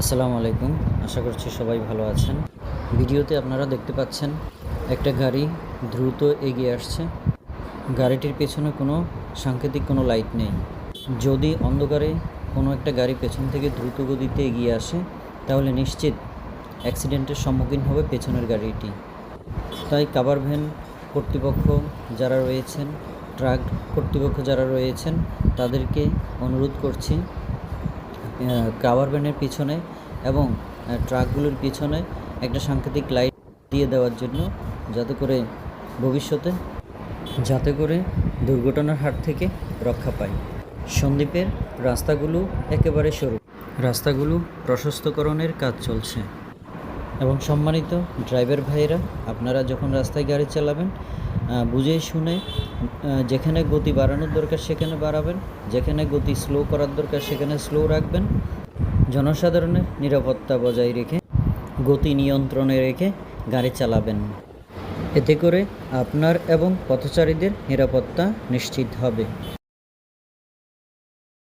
আসসালামু আলাইকুম। আশা করছি সবাই ভালো আছেন। ভিডিওতে আপনারা দেখতে পাচ্ছেন একটা গাড়ি দ্রুত এগিয়ে আসছে। গাড়িটির পেছনে কোনো সাংকেতিক কোনো লাইট নেই। যদি অন্ধকারে কোনো একটা গাড়ি পেছন থেকে দ্রুত গতিতে এগিয়ে আসে, তাহলে নিশ্চিত অ্যাক্সিডেন্টের সম্মুখীন হবে পেছনের গাড়িটি। তাই কাভার ভ্যান কর্তৃপক্ষ যারা রয়েছেন, ট্রাক কর্তৃপক্ষ যারা রয়েছেন, তাদেরকে অনুরোধ করছি কাভার ভ্যানের পিছনে এবং ট্রাকগুলোর পিছনে একটা সাংকেতিক লাইট দিয়ে দেওয়ার জন্য যাতে করে ভবিষ্যতে, যাতে করে দুর্ঘটনার হাত থেকে রক্ষা পায় সন্দ্বীপের রাস্তাগুলো একেবারে সরু। রাস্তাগুলো প্রশস্তকরণের কাজ চলছে। এবং সম্মানিত ড্রাইভার ভাইয়েরা, আপনারা যখন রাস্তায় গাড়ি চালাবেন বুঝে শুনে যেখানে গতি বাড়ানোর দরকার সেখানে বাড়াবেন, যেখানে গতি স্লো করার দরকার সেখানে স্লো রাখবেন। জনসাধারণের নিরাপত্তা বজায় রেখে, গতি নিয়ন্ত্রণে রেখে গাড়ি চালাবেন। এতে করে আপনার এবং পথচারীদের নিরাপত্তা নিশ্চিত হবে।